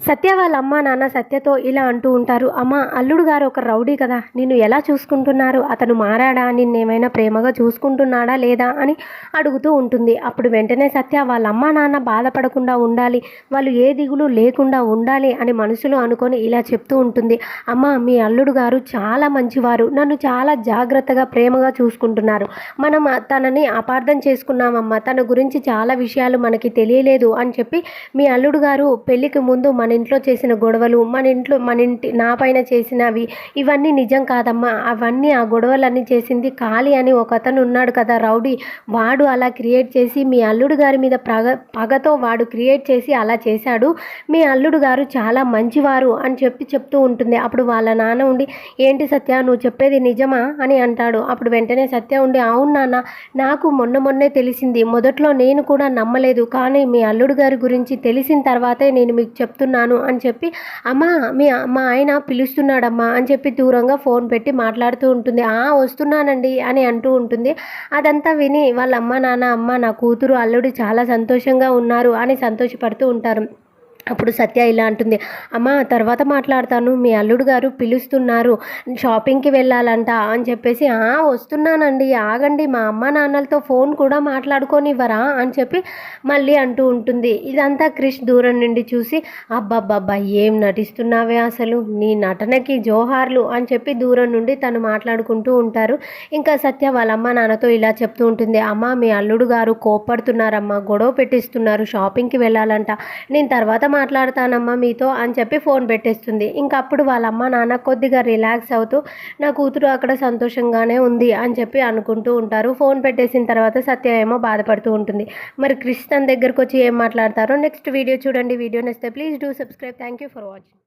సత్య వాళ్ళ అమ్మ నాన్న సత్యతో ఇలా అంటూ ఉంటారు. అమ్మ అల్లుడు గారు ఒక రౌడీ కదా నిన్ను ఎలా చూసుకుంటున్నారు? అతను మారాడా? నిన్నేమైనా ప్రేమగా చూసుకుంటున్నాడా లేదా? అని అడుగుతూ ఉంటుంది. అప్పుడు వెంటనే సత్య వాళ్ళ అమ్మ నాన్న బాధపడకుండా ఉండాలి. వాళ్ళు ఏ దిగులు లేకుండా ఉండాలి అని మనసులో అనుకొని ఇలా చెప్తూ ఉంటుంది. అమ్మ మీ అల్లుడు గారు చాలా మంచివారు. నన్ను చాలా జాగ్రత్తగా ప్రేమగా చూసుకుంటున్నారు. మనం తనని అపార్థం చేసుకున్నామమ్మ. తన గురించి చాలా విషయాలు మనకి తెలియలేదు అని చెప్పి మీ అల్లుడు గారు పెళ్ళికి ముందు మన ఇంట్లో చేసిన గొడవలు మన ఇంట్లో మన ఇంటి నా పైన చేసినవి ఇవన్నీ నిజం కాదమ్మా. అవన్నీ ఆ గొడవలన్నీ చేసింది కాళీ అని ఒక అతను ఉన్నాడు కదా రౌడీ. వాడు అలా క్రియేట్ చేసి మీ అల్లుడు గారి మీద పగ పగతో వాడు క్రియేట్ చేసి అలా చేశాడు. మీ అల్లుడు గారు చాలా మంచివారు అని చెప్పి చెప్తూ ఉంటుంది. అప్పుడు వాళ్ళ నాన్న ఉండి ఏంటి సత్య నువ్వు చెప్పేది నిజమా? అని అంటాడు. అప్పుడు వెంటనే సత్య ఉండి అవును నాన్న నాకు మొన్న మొన్నే తెలిసింది. మొదట్లో నేను కూడా నమ్మలేదు. కానీ మీ అల్లుడు గారి గురించి తెలిసిన తర్వాతే నేను మీకు చెప్తున్నాను. అని చెప్పి అమ్మ మీ మా ఆయన పిలుస్తున్నాడమ్మా అని చెప్పి దూరంగా ఫోన్ పెట్టి మాట్లాడుతూ ఉంటుంది. ఆ వస్తున్నానండి అని అంటూ ఉంటుంది. అదంతా విని వాళ్ళ అమ్మ నాన్న అమ్మ నా కూతురు అల్లుడు చాలా సంతోషంగా ఉన్నారు అని సంతోషపడుతూ ఉంటారు. అప్పుడు సత్య ఇలా అంటుంది అమ్మ తర్వాత మాట్లాడతాను మీ అల్లుడు గారు పిలుస్తున్నారు షాపింగ్కి వెళ్ళాలంట అని చెప్పేసి వస్తున్నానండి ఆగండి మా అమ్మ నాన్నలతో ఫోన్ కూడా మాట్లాడుకోనివ్వరా అని చెప్పి మళ్ళీ అంటూ ఉంటుంది. ఇదంతా క్రిష్ దూరం నుండి చూసి అబ్బబ్బబ్బా ఏం నటిస్తున్నావే అసలు? నీ నటనకి జోహార్లు అని చెప్పి దూరం నుండి తను మాట్లాడుకుంటూ ఉంటారు. ఇంకా సత్య వాళ్ళ అమ్మ నాన్నతో ఇలా చెప్తూ ఉంటుంది అమ్మ మీ అల్లుడు గారు కోపడుతున్నారమ్మా గొడవ పెట్టిస్తున్నారు షాపింగ్కి వెళ్ళాలంట నేను తర్వాత మాట్లాడతానమ్మా మీతో అని చెప్పి ఫోన్ పెట్టేస్తుంది. ఇంకా అప్పుడు వాళ్ళ అమ్మ నాన్న కొద్దిగా రిలాక్స్ అవుతూ నా కూతురు అక్కడ సంతోషంగానే ఉంది అని చెప్పి అనుకుంటూ ఉంటారు. ఫోన్ పెట్టేసిన తర్వాత సత్య ఏమో బాధపడుతూ ఉంటుంది. మరి క్రిష్ తన దగ్గరకు వచ్చి ఏం మాట్లాడతారో నెక్స్ట్ వీడియో చూడండి. వీడియో నచ్చితే please do subscribe. Thank you for watching.